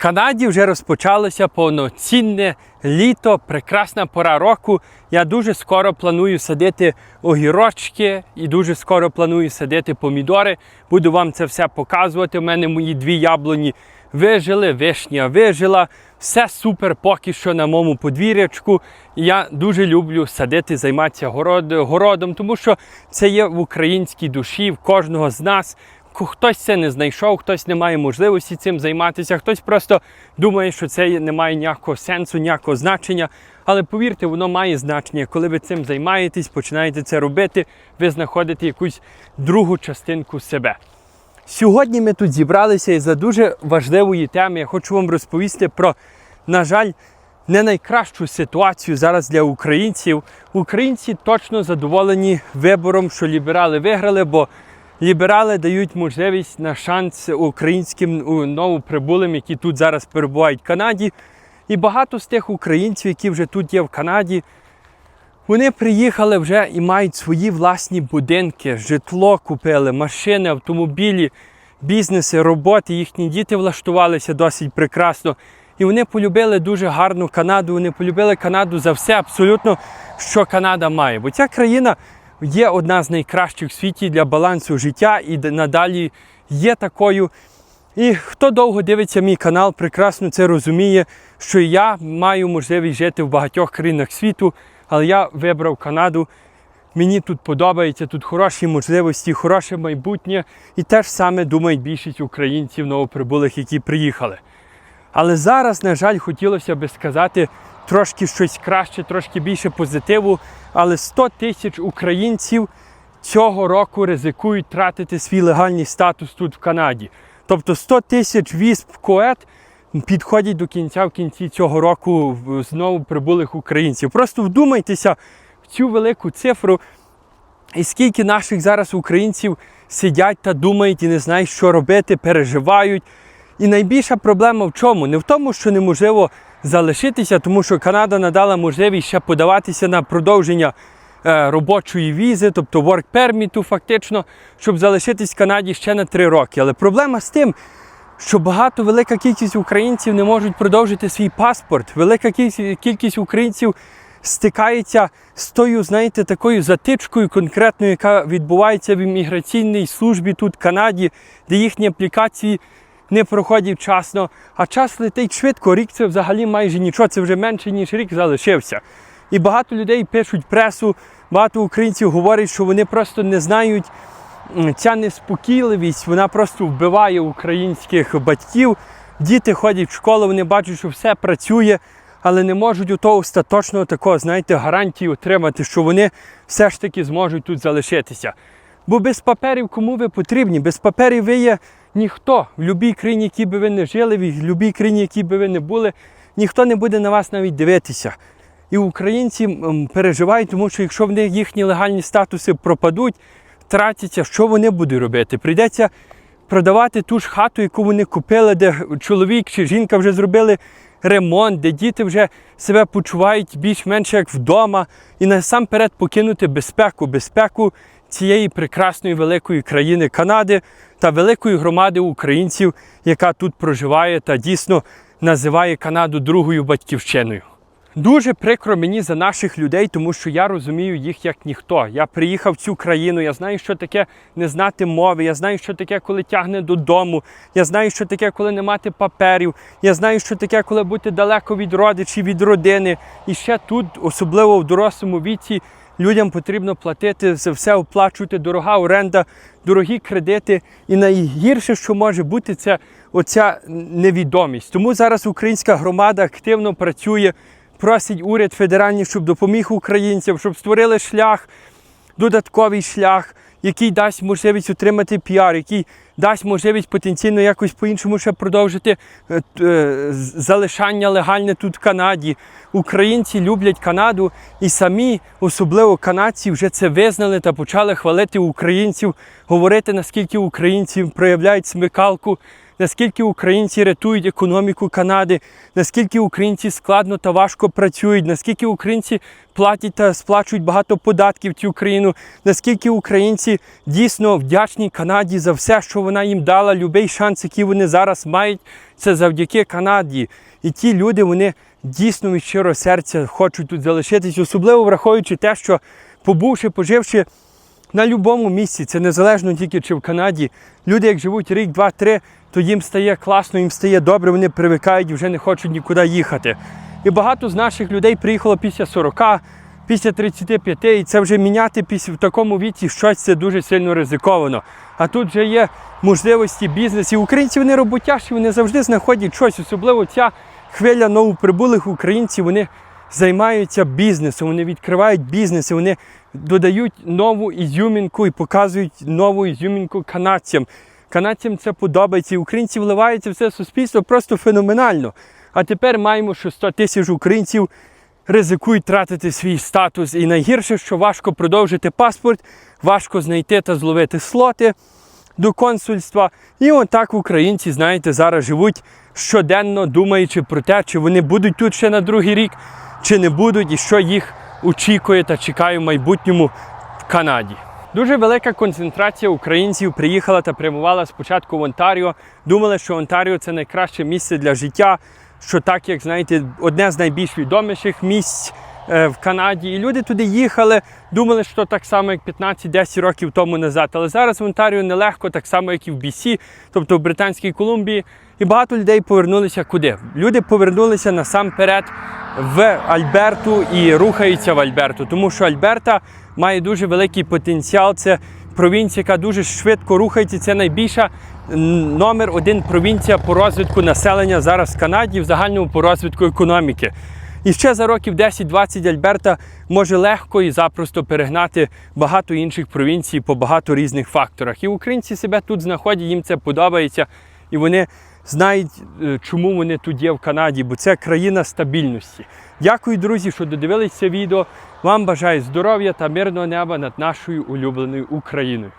Канаді вже розпочалося повноцінне літо, прекрасна пора року. Я дуже скоро планую садити огірочки і дуже скоро планую садити помідори. Буду вам це все показувати. У мене мої дві яблуні вижили, вишня вижила. Все супер поки що на моєму подвір'ячку. Я дуже люблю садити, займатися город, городом, тому що це є в українській душі в кожного з нас. Ко- Хтось це не знайшов, хтось не має можливості цим займатися, хтось просто думає, що це не має ніякого сенсу, ніякого значення. Але повірте, воно має значення. Коли ви цим займаєтесь, починаєте це робити, ви знаходите якусь другу частинку себе. Сьогодні ми тут зібралися і за дуже важливої теми я хочу вам розповісти про, на жаль, не найкращу ситуацію зараз для українців. Українці точно задоволені вибором, що ліберали виграли, бо ліберали дають можливість на шанс українським новоприбулим, які тут зараз перебувають в Канаді. І багато з тих українців, які вже тут є в Канаді, вони приїхали вже і мають свої власні будинки, житло купили, машини, автомобілі, бізнеси, роботи. Їхні діти влаштувалися досить прекрасно. І вони полюбили дуже гарну Канаду. Вони полюбили Канаду за все, абсолютно, що Канада має. Бо ця країна є одна з найкращих в світі для балансу життя і надалі є такою. І хто довго дивиться мій канал, прекрасно це розуміє, що я маю можливість жити в багатьох країнах світу, але я вибрав Канаду. Мені тут подобається, тут хороші можливості, хороше майбутнє. І те ж саме думають більшість українців новоприбулих, які приїхали. Але зараз, на жаль, хотілося би сказати трошки щось краще, трошки більше позитиву. Але 100 тисяч українців цього року ризикують тратити свій легальний статус тут в Канаді. Тобто 100 тисяч віз в Кует підходять до кінця в кінці цього року знову прибулих українців. Просто вдумайтеся в цю велику цифру. І скільки наших зараз українців сидять та думають і не знають, що робити, переживають. І найбільша проблема в чому? Не в тому, що неможливо залишитися, тому що Канада надала можливість ще подаватися на продовження е, робочої візи, тобто work permit, фактично, щоб залишитись в Канаді ще на три роки. Але проблема з тим, що багато велика кількість українців не можуть продовжити свій паспорт. Велика кількість, українців стикається з тою, знаєте, такою затичкою конкретною, яка відбувається в імміграційній службі тут в Канаді, де їхні аплікації не проходять вчасно, а час летить швидко. Рік це взагалі майже нічого, це вже менше, ніж рік залишився. І багато людей пишуть пресу, багато українців говорять, що вони просто не знають ця неспокійливість, вона просто вбиває українських батьків. Діти ходять в школу, вони бачать, що все працює, але не можуть у того остаточного такого, знаєте, гарантії отримати, що вони все ж таки зможуть тут залишитися. Бо без паперів кому ви потрібні? Без паперів ви є ніхто. В будь-якій країні, якій би ви не жили, в будь-якій країні, якій би ви не були, ніхто не буде на вас навіть дивитися. І українці переживають, тому що якщо в них їхні легальні статуси пропадуть, втратяться, що вони будуть робити? Прийдеться продавати ту ж хату, яку вони купили, де чоловік чи жінка вже зробили ремонт, де діти вже себе почувають більш-менш як вдома, і насамперед покинути безпеку, безпеку цієї прекрасної великої країни Канади та великої громади українців, яка тут проживає та дійсно називає Канаду другою батьківщиною. Дуже прикро мені за наших людей, тому що я розумію їх як ніхто. Я приїхав в цю країну, я знаю, що таке не знати мови, я знаю, що таке, коли тягне додому, я знаю, що таке, коли не мати паперів, я знаю, що таке, коли бути далеко від родичів, від родини. І ще тут, особливо в дорослому віці, людям потрібно платити за все, оплачувати дорога оренда, дорогі кредити. І найгірше, що може бути, це оця невідомість. Тому зараз українська громада активно працює просить уряд федеральний, щоб допоміг українцям, щоб створили шлях, додатковий шлях, який дасть можливість отримати піар, який дасть можливість потенційно якось по-іншому ще продовжити е, е, залишання легальне тут в Канаді. Українці люблять Канаду і самі, особливо канадці, вже це визнали та почали хвалити українців, говорити, наскільки українці проявляють смикалку наскільки українці рятують економіку Канади, наскільки українці складно та важко працюють, наскільки українці платять та сплачують багато податків в цю країну, наскільки українці дійсно вдячні Канаді за все, що вона їм дала, любий шанс, який вони зараз мають, це завдяки Канаді. І ті люди, вони дійсно від щиро серця хочуть тут залишитись, особливо враховуючи те, що побувши, поживши на будь-якому місці, це незалежно тільки чи в Канаді. Люди, як живуть рік, два, три, то їм стає класно, їм стає добре, вони привикають і вже не хочуть нікуди їхати. І багато з наших людей приїхало після 40, після 35, і це вже міняти в такому віці щось це дуже сильно ризиковано. А тут вже є можливості бізнесу. Українці вони роботящі, вони завжди знаходять щось, особливо ця хвиля новоприбулих українців. Вони займаються бізнесом, вони відкривають бізнеси, вони додають нову ізюмінку і показують нову ізюмінку канадцям. Канадцям це подобається. І українці вливаються в це суспільство просто феноменально. А тепер маємо, що 100 тисяч українців ризикують тратити свій статус. І найгірше, що важко продовжити паспорт, важко знайти та зловити слоти до консульства. І отак українці, знаєте, зараз живуть щоденно, думаючи про те, чи вони будуть тут ще на другий рік, чи не будуть, і що їх очікує та чекає в майбутньому в Канаді. Дуже велика концентрація українців приїхала та прямувала спочатку в Онтаріо. Думали, що Онтаріо це найкраще місце для життя, що так, як знаєте, одне з найбільш відоміших місць е, в Канаді. І люди туди їхали, думали, що так само, як 15-10 років тому назад. Але зараз в Онтаріо нелегко, так само, як і в BC, тобто в Британській Колумбії. І багато людей повернулися куди? Люди повернулися насамперед в Альберту і рухаються в Альберту, тому що Альберта має дуже великий потенціал. Це провінція, яка дуже швидко рухається. Це найбільша номер один провінція по розвитку населення зараз в Канаді, в загальному по розвитку економіки. І ще за років 10-20 Альберта може легко і запросто перегнати багато інших провінцій по багато різних факторах. І українці себе тут знаходять, їм це подобається, і вони знають, е, чому вони тут є в Канаді, бо це країна стабільності. Дякую, друзі, що додивилися відео. Вам бажаю здоров'я та мирного неба над нашою улюбленою Україною.